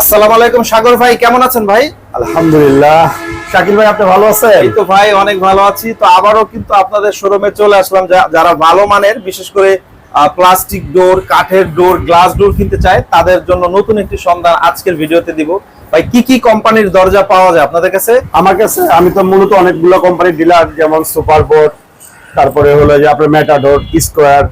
আসসালামু আলাইকুম সাগর ভাই কেমন আছেন ভাই? আলহামদুলিল্লাহ। শাকিল ভাই আপনি ভালো আছেন? এই তো ভাই অনেক ভালো আছি। তো আবারও কিন্তু আপনাদের শোরুমে চলে আসলাম। যারা ভালো মানের বিশেষ করে প্লাস্টিক ডোর কাঠের ডোর গ্লাস ডোর কিনতে চায় তাদের জন্য নতুন একটি সন্ধান আজকের ভিডিওতে দিব। ভাই কি কি কোম্পানির দরজা পাওয়া যায় আপনাদের কাছে? আমার কাছে আমি তো মূলত অনেকগুলো কোম্পানির ডিলার যেমন সুপার বোর্ড তারপরে হলো যে আপনার মেটাডোর স্কোয়ার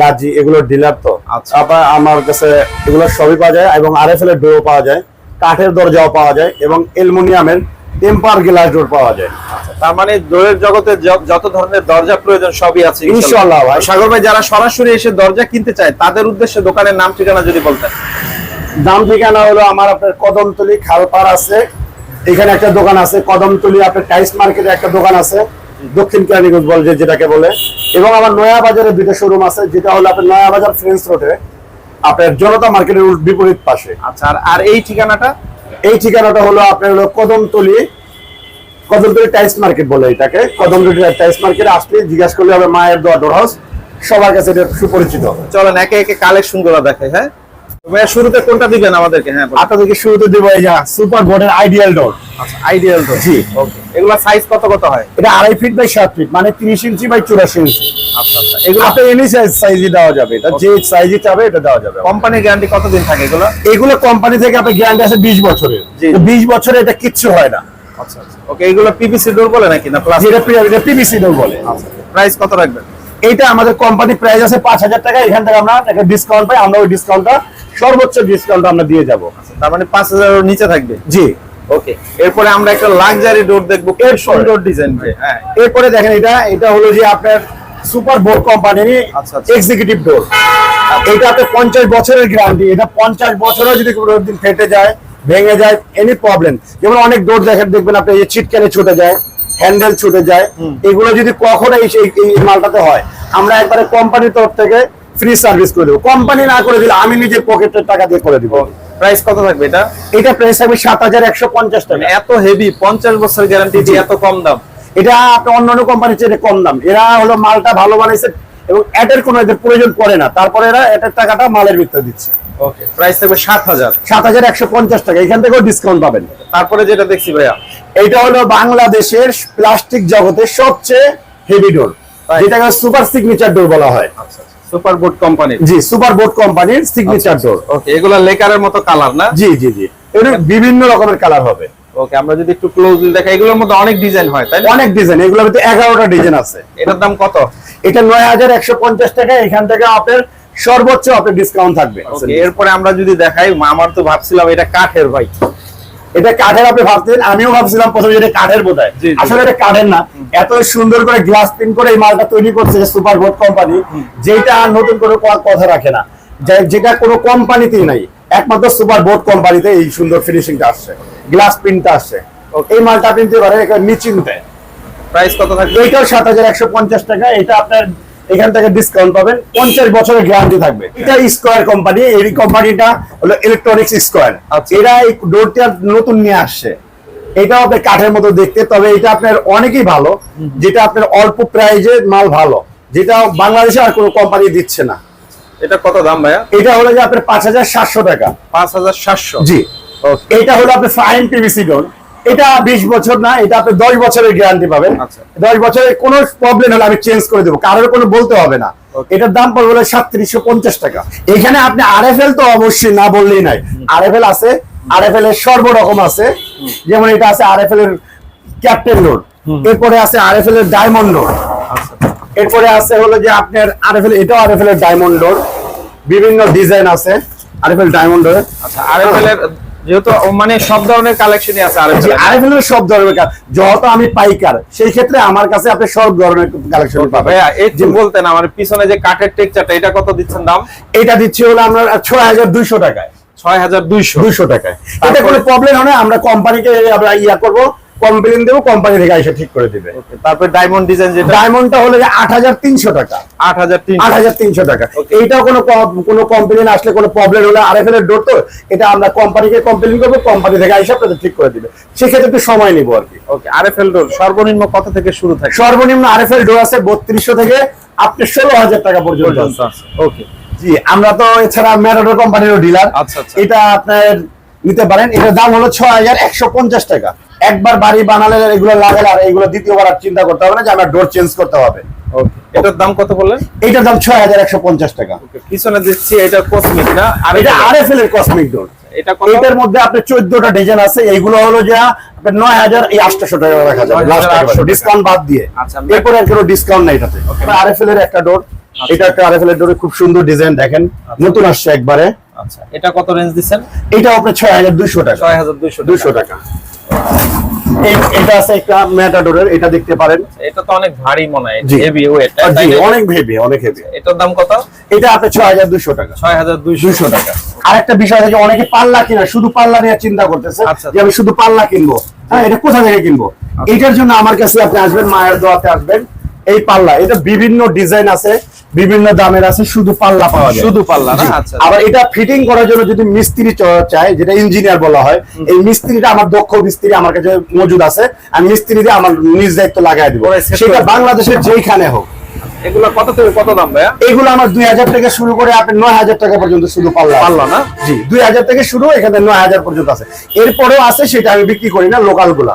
গাজি এগুলোর ডিলার তো। আচ্ছা। আবার আমার কাছে এগুলো সবই পাওয়া যায় এবং আরএফএল এর ডোরও পাওয়া যায় কাঠের দরজাও পাওয়া যায় এবং অ্যালুমিনিয়ামের টেম্পার গ্লাস ডোর পাওয়া যায়। তার মানে ডোরের জগতে যত ধরনের দরজা প্রয়োজন সবই আছে ইনশাআল্লাহ ভাই। সাগর ভাই যারা সরাসরি এসে দরজা কিনতে চায় তাদের উদ্দেশ্যে দোকানের নাম ঠিকানা যদি বলতেন। দাম ঠিকানা হলো আমার আপনার কদমতলি খালপাড় আছে। এখানে একটা দোকান আছে কদমতলি আপনার টাইস মার্কেটে একটা দোকান আছে। দক্ষিণ কেরানীগঞ্জ বল যে যেটাকে বলে এবং আমার নয়া বাজারে দুইটা শোরুম আছে যেটা হলো আপনার নয়া বাজার ফ্রেন্স রোডে আপনার জনতা মার্কেটের বিপরীত পাশে। আচ্ছা আর- এই ঠিকানাটা? এই ঠিকানাটা হলো আপনার হলো কদমতলি কদমতলি টাইস মার্কেট বলে এটাকে। কদমতলি টাইস মার্কেটে আসলে জিজ্ঞাসা করলে হবে মায়ের দোয়া ডোর হাউস সবার কাছে এটা সুপরিচিত। চলেন একে একে কালেকশনগুলো দেখাই হ্যাঁ? শুরুতে কোনটা দিবেন আমাদেরকে? হ্যাঁ। আপনাদেরকে শুরুতে দিব এই যে সুপার বোর্ডের আইডিয়াল ডোর। আচ্ছা আইডিয়াল তো জি। ওকে এগুলা সাইজ কত কত হয়? এটা আড়াই ফিট বাই সাত ফিট মানে তিরিশ ইঞ্চি বাই চুরাশি ইঞ্চি। আচ্ছা আচ্ছা এগুলো আপনি এনি সাইজ সাইজই দেওয়া যাবে। এটা যে সাইজই চাবে এটা দেওয়া যাবে। কোম্পানির গ্যারান্টি কতদিন থাকে এগুলো? এগুলো কোম্পানি থেকে আপনি গ্যারান্টি আছে বিশ বছরের। জি। বিশ বছরে এটা কিচ্ছু হয় না। আচ্ছা ওকে এগুলো ডোর বলে নাকি না এটা পিভিসি ডোর বলে। প্রাইস কত রাখবেন? এইটা আমাদের কোম্পানি প্রাইস আছে পাঁচ হাজার টাকা এখান থেকে আমরা একটা ডিসকাউন্ট পাই। আমরা ওই ডিসকাউন্টটা সর্বোচ্চ ডিসকাউন্ট আমরা দিয়ে যাব। তার মানে পাঁচ হাজারের নিচে থাকবে? জি। ওকে এরপরে আমরা একটা লাক্সারি ডোর দেখব এরপরে। সুন্দর ডিজাইন হ্যাঁ। এরপরে দেখেন এটা এটা হলো যে আপনার সুপার বোর্ড কোম্পানির। এক্সিকিউটিভ ডোর এটা আপনার পঞ্চাশ বছরের গ্যারান্টি এটা পঞ্চাশ বছরও যদি কোনো দিন ফেটে যায় ভেঙে যায় এনি প্রবলেম যেমন অনেক ডোর দেখেন দেখবেন আপনি এই ছিটকানে ছুটে যায় হ্যান্ডেল ছুটে যায় এগুলো যদি কখনো এই মালটাতে হয় আমরা একবারে কোম্পানির তরফ থেকে ফ্রি সার্ভিস করে দেবো। কোম্পানি না করে দিলে আমি নিজের পকেটের টাকা দিয়ে করে দিব। প্রাইস কত থাকবে এটা? এটা প্রাইস থাকবে সাত হাজার একশো পঞ্চাশ মানে টাকা এত হেভি পঞ্চাশ বছর গ্যারান্টি দিয়ে এত কম দাম। এটা আপনার অন্যান্য কোম্পানির চেয়ে কম দাম। এরা হলো মালটা ভালো বানাইছে এবং অ্যাডের কোনো এদের প্রয়োজন পড়ে না। তারপরে এরা অ্যাডের টাকাটা মালের ভিতরে দিচ্ছে। ওকে প্রাইস থাকবে সাত হাজার। সাত হাজার একশো পঞ্চাশ টাকা। এখান থেকেও ডিসকাউন্ট পাবেন। তারপরে যেটা দেখছি ভাইয়া। এইটা হলো বাংলাদেশের প্লাস্টিক জগতের সবচেয়ে হেভি ডোর? যেটাকে সুপার সিগনেচার ডোর বলা হয়। আচ্ছা। সুপার বোর্ড কোম্পানির জি সুপার বোর্ড কোম্পানির সিগনেচার ডোর ওকে এগুলা লেকারের মতো কালার না? জি জি জি। এটা বিভিন্ন রকমের কালার হবে। ওকে আমরা যদি একটু ক্লোজলি দেখাই এগুলোর মধ্যে অনেক ডিজাইন হয় তাই অনেক ডিজাইন এগুলোর ভিতরে এগারোটা ডিজাইন আছে। এটার দাম কত? এটা নয় হাজার একশো পঞ্চাশ টাকা এখান থেকে আপনার সর্বোচ্চ আপনার ডিসকাউন্ট থাকবে। এরপরে আমরা যদি দেখাই আমার তো ভাবছিলাম এটা কাঠের ভাই। এটা কাঠের আপনি ভাবতেন আমিও ভাবছিলাম প্রথমে যেটা কাঠের বোধ হয়। আসলে এটা কাঠের না। এত সুন্দর করে গ্লাস প্রিন্ট করে এই মালটা তৈরি করছে সুপার বোর্ড কোম্পানি যেটা আর নতুন করে কথা রাখে না। যেটা কোনো কোম্পানিতেই নাই একমাত্র সুপার বোর্ড কোম্পানিতে এই সুন্দর ফিনিশিংটা আসছে গ্লাস প্রিন্টটা আসছে। এই মালটা আপনি নিতে পারেন নিশ্চিন্তে প্রাইস কত থাকবে? এইটাও সাত হাজার একশো পঞ্চাশ টাকা এটা আপনার এখান থেকে ডিসকাউন্ট পাবেন। পঞ্চাশ বছরের গ্যারান্টি থাকবে। এটা স্কোয়ার কোম্পানি এই কোম্পানিটা হলো ইলেকট্রনিক্স স্কোয়ার আচ্ছা। এরা এই ডোরটা নতুন নিয়ে আসছে। এটাও আপনার কাঠের মতো দেখতে তবে এটা আপনার অনেকই ভালো যেটা আপনার অল্প প্রাইজে মাল ভালো। যেটা বাংলাদেশে আর কোনো কোম্পানি দিচ্ছে না। এটা কত দাম ভাইয়া? এটা হলো যে আপনার পাঁচ হাজার সাতশো টাকা। পাঁচ হাজার সাতশো। জি। এটা হলো আপনার ফাইন পিভিসি ডোর এটা বিশ বছর না এটা আপনি দশ বছরের গ্যারান্টি পাবেন। আচ্ছা। দশ বছরের কোনো প্রবলেম হলে আমি চেঞ্জ করে দেবো কারোর কোনো বলতে হবে না। এটার দাম পড়বে হলো সাতত্রিশশো পঞ্চাশ টাকা। এখানে আপনি আরএফএল তো অবশ্যই না বললেই নাই। আরএফএল আছে আরএফএল এর সর্বরকম আছে। যেমন এটা আছে আরএফএল এর ক্যাপ্টেন লোড এরপরে আছে আরএফএল এর ডায়মন্ড লোড আচ্ছা। এরপরে আছে হলো যে আপনার আর এফ এল এটাও আরএফএল এর ডায়মন্ড ডোর বিভিন্ন ডিজাইন আছে R F L diamond door আচ্ছা আরএফএল এর যেহেতু মানে সব ধরনের কালেকশনই আছে জি আরএফএল সব ধরনের যত আমি পাইকার সেই ক্ষেত্রে আমার কাছে আপনি সব ধরনের কালেকশন পাবেন। ভাইয়া এই যে বলতেন আমার পিছনে যে কাঠের টেকচারটা এটা কত দিচ্ছেন দাম? এটা দিচ্ছি হলো আমরা ছয় হাজার দুইশো টাকায়। ছয় হাজার দুইশো। দুইশো টাকায়। এটা কোনো প্রবলেম হয় না আমরা কোম্পানিকে আমরা ইয়া করব কমপ্লেন দেবো কোম্পানি থেকে এসে ঠিক করে দিবে। তারপর ডায়মন্ড ডিজাইন যেটা ডায়মন্ডটা হলো যে আট হাজার তিনশো টাকা। আট হাজার আট হাজার তিনশো টাকা। এইটাও কোনো কোনো কমপ্লেন আসলে কোনো প্রবলেম হলে আরএফএল এর ডোর তো এটা আমরা কোম্পানিকে কমপ্লেন করব কোম্পানি থেকে এসে আপনাদের ঠিক করে দিবে। সেক্ষেত্রে একটু সময় নিবো আর কি। ওকে আরএফএল ডোর সর্বনিম্ন কত থেকে শুরু থাকে? সর্বনিম্ন আরএফএল ডোর আছে বত্রিশশো থেকে আপনি ষোলো হাজার টাকা পর্যন্ত ওকে জি আমরা তো এছাড়া ম্যারাডোর কোম্পানিরও ডিলার আচ্ছা। এটা আপনার নিতে পারেন। এটার দাম হলো ছয় হাজার একশো পঞ্চাশ টাকা। একবার বাড়ি বানালে এগুলো লাগালে আর এগুলো দ্বিতীয়বার আর চিন্তা করতে হবে না যে আমার ডোর চেঞ্জ করতে হবে। এটার দাম কত বললেন? এইটার দাম ছয় হাজার একশো পঞ্চাশ টাকা। পিছনে দিচ্ছি এটা কসমিক না? আর এটা আর এফ এল এর কসমিক ডোর এটার মধ্যে আপনার চোদ্দটা ডিজাইন আছে। এইগুলো হলো যে আপনার নয় হাজার এই টাকা রাখা যাবে। ডিসকাউন্ট বাদ দিয়ে। আচ্ছা, এরপরে আর কোনো ডিসকাউন্ট নাই এটাতে। আর এফ এল এর একটা ডোর এটা একটা আর এফ এল এর ডোরে খুব সুন্দর ডিজাইন দেখেন। নতুন আসছে একবারে। আচ্ছা এটা কত রেঞ্জ দিচ্ছেন? এটা আপনার ছয় হাজার দুইশো টাকা। ছয় হাজার দুইশো দুইশো টাকা। এটা আছে একটা ম্যাটাডোরের এটা দেখতে পারেন। এটা তো অনেক ভারী মনে হয় হেভি ওয়েট জি অনেক হেভি অনেক হেভি এটার দাম কত? এটা আপনার ছয় হাজার দুইশো টাকা। ছয় হাজার দুইশো দুইশো টাকা। আরেকটা বিষয় আছে অনেকে পাল্লা কিনা শুধু পাল্লা নিয়ে চিন্তা করতেছে আচ্ছা। যে আমি শুধু পাল্লা কিনবো। হ্যাঁ এটা কোথা থেকে কিনবো? এটার জন্য আমার কাছে আপনি আসবেন মায়ের দোয়াতে আসবেন এই পাল্লা। এটা বিভিন্ন ডিজাইন আছে বিভিন্ন দামের আছে শুধু পাল্লা পাওয়া যায়। শুধু পাল্লা না? আচ্ছা আবার এটা ফিটিং করার জন্য যদি মিস্ত্রি চায় যেটা ইঞ্জিনিয়ার বলা হয় এই মিস্ত্রিটা আমার দক্ষ মিস্ত্রি আমার কাছে মজুদ আছে আমি মিস্ত্রি দিয়ে আমার নিজ দায়িত্ব লাগাই দিব। সেটা বাংলাদেশের যেইখানে হোক। এগুলো কত থেকে কত দাম ভাইয়া? এগুলো আমার দুই হাজার থেকে শুরু করে আপনি নয় হাজার টাকা পর্যন্ত শুধু পাল্লা পাল্লা না? জি দুই হাজার থেকে শুরু এখানে নয় হাজার পর্যন্ত আছে। এরপরেও আছে সেটা আমি বিক্রি করি না লোকালগুলা।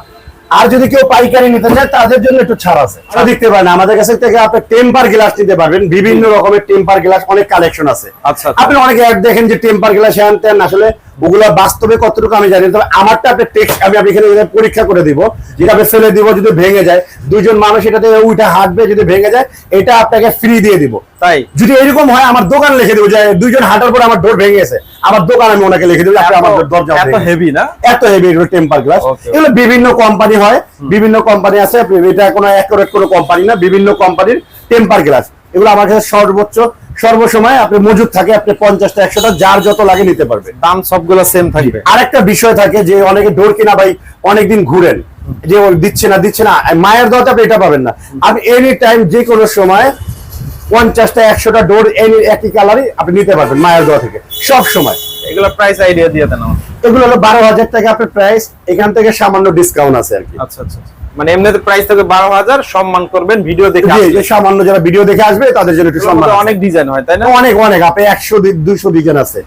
আর যদি কেউ পাইকারি নিতে চায় তাদের জন্য একটু ছাড় আছে। দেখতে পারেন আমাদের কাছে থেকে আপনি টেম্পার গ্লাস নিতে পারবেন। বিভিন্ন রকমের টেম্পার গ্লাস অনেক কালেকশন আছে। আচ্ছা, আচ্ছা। আপনি অনেকে অ্যাড দেখেন যে টেম্পার গ্লাস হ্যান আসলে ওগুলা বাস্তবে কতটুকু আমি জানি তবে আমারটা আপনি টেক্সট আমি আপনি এখানে পরীক্ষা করে দিব। যেটা আপনি ফেলে দিব যদি ভেঙে যায়। দুইজন মানুষ এটাতে উঠে হাঁটবে যদি ভেঙে যায় এটা আপনাকে ফ্রি দিয়ে দিব। তাই? যদি এরকম হয় আমার দোকান লিখে দেবো যে দুইজন হাঁটার পর আমার ডোর ভেঙে গেছে। আমার দোকান আমি ওনাকে লিখে দেবো আমার দরজা এত হেভি না? এত হেভি এগুলো টেম্পার গ্লাস এগুলো বিভিন্ন কোম্পানি হয়। বিভিন্ন কোম্পানি আছে। এটা কোনো অ্যাকুরেট কোনো কোম্পানি না বিভিন্ন কোম্পানির টেম্পার গ্লাস এগুলো আমার কাছে সর্বোচ্চ সর্বসময় আপনি মজুদ থাকে আপনি পঞ্চাশটা একশোটা যার যত লাগে নিতে পারবেন দাম সবগুলো সেম থাকবে। আরেকটা বিষয় থাকে যে অনেকে ডোর কিনা ভাই অনেকদিন ঘুরেন যে ও দিচ্ছে না দিচ্ছে না মায়ের দরজা আপনি এটা পাবেন না। আপনি এনি টাইম যে কোনো সময় পঞ্চাশটা একশোটা ডোর এনি একই কালারই আপনি নিতে পারবেন মায়ের দোয়া থেকে সব সময়। এগুলো প্রাইস আইডিয়া দিয়ে দেন। এগুলো হলো বারো হাজার টাকা আপনার প্রাইস এখান থেকে সামান্য ডিসকাউন্ট আছে আর কি। আচ্ছা আচ্ছা আচ্ছা। মানে এমনিতে প্রাইস থেকে বারো হাজার সম্মান করবেন ভিডিও দেখে সামান্য যারা ভিডিও দেখে আসবে তাদের জন্য একটু সম্মান অনেক ডিজাইন হয় তাই না? অনেক অনেক আপনি একশো দুইশো ডিজাইন আছে।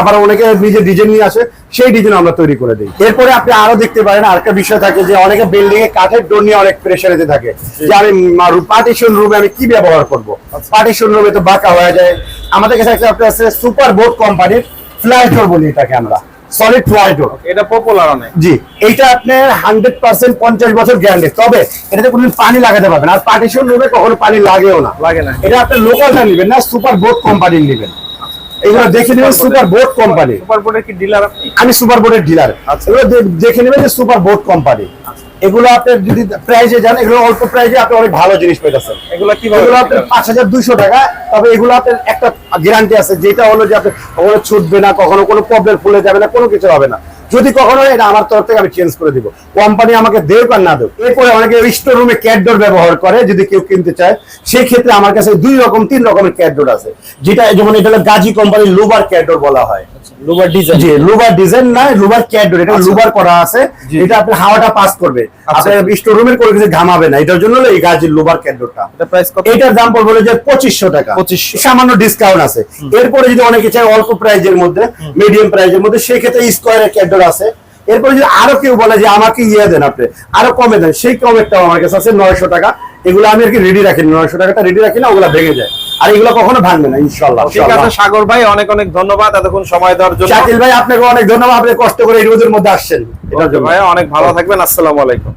আবার অনেকে নিজে ডিজাইন নিয়ে আসে সেই ডিজাইন আমরা তৈরি করে দিই। এরপরে আপনি আরও দেখতে পারেন আরেকটা বিষয় থাকে যে অনেকে বিল্ডিং এ কাঠের ডোর নিয়ে অনেক প্রেশারেতে থাকে। যে আমি পার্টিশন রুমে আমি কি ব্যবহার করব? পার্টিশন রুমে তো বাঁকা হয়ে যায়। আমাদের কাছে একটা আছে সুপার বোর্ড কোম্পানির ফ্ল্যাশ ডোর বলি এটাকে আমরা। সলিড ডোর এটা পপুলার অনেক। জি এইটা আপনার হান্ড্রেড পার্সেন্ট পঞ্চাশ বছর গ্যারান্টি তবে এটাতে কোনোদিন পানি লাগাতে পারবেন আর পার্টিশন রুমে কখনো পানি লাগেও না। লাগে না। এটা আপনি লোকালটা নেবেন না সুপার বোর্ড কোম্পানির নেবেন। এগুলো দেখে নেবেন সুপার বোর্ড কোম্পানি সুপার বোর্ডের কি ডিলার আপনি? আমি সুপার বোর্ডের ডিলার আচ্ছা। এগুলো দেখে নেবেন যে সুপার বোর্ড কোম্পানি এগুলো আপনি যদি প্রাইসে যান এগুলো অল্প প্রাইসে আপনি অনেক ভালো জিনিস পেতেছেন। এগুলো কি এগুলো আপনার পাঁচ হাজার দুইশো টাকা তবে এগুলো আপনার একটা গ্যারান্টি আছে যেটা হলো যে আপনি কখনো ছুটবে না কখনো কোনো প্রবলেম ফুলে যাবে না কোনো কিছু হবে না। যদি কখনো এটা আমার তরফ থেকে আমি চেঞ্জ করে দিব। কোম্পানি আমাকে দেব আর না দেব এরপরে অনেকে স্টোর রুমে ক্যাটডোর ব্যবহার করে যদি কেউ কিনতে চায় সেই ক্ষেত্রে আমার কাছে দুই রকম তিন রকমের ক্যাটডোর আছে। যেটা যেমন এটা হলো গাজী কোম্পানির লুবার ক্যাটডোর বলা হয়। লুবার ডিজাইন জি লুবার ডিজাইন না লুবার ক্যাটডোর এটা লুবার করা আছে। এটা আপনার হাওয়াটা পাস করবে। আচ্ছা। স্টোর রুমের কোনো কিছু ঘামাবে না। এটার জন্য এই গাজীর লুবার ক্যাটডোরটা এটা প্রাইস কত? এটার দাম পড়বে যে পঁচিশশো টাকা। 2500 সামান্য ডিসকাউন্ট আছে। এরপরে যদি অনেকে চায় অল্প প্রাইজের মধ্যে মিডিয়াম প্রাইজের মধ্যে সেই ক্ষেত্রে স্কোয়ারের ক্যাডর আছে। এরপরে যদি আরও কেউ বলে যে আমাকে ইয়ে দেন আপনি আরও কমে দেন সেই কমেরটাও আমার কাছে আছে নয়শো টাকা। এগুলো আমি আর কি রেডি রাখি নয়শো টাকাটা রেডি রাখি না ওগুলো ভেঙে যায়। আর এগুলো কখনো ভাঙবে না ইনশাল্লাহ ঠিক আছে সাগর ভাই অনেক অনেক ধন্যবাদ এতক্ষণ সময় দেওয়ার জন্য। শাকিল ভাই আপনাকে অনেক ধন্যবাদ আপনি কষ্ট করে এই রোদের মধ্যে আসছেন। ভাই অনেক ভালো থাকবেন আসসালামু আলাইকুম।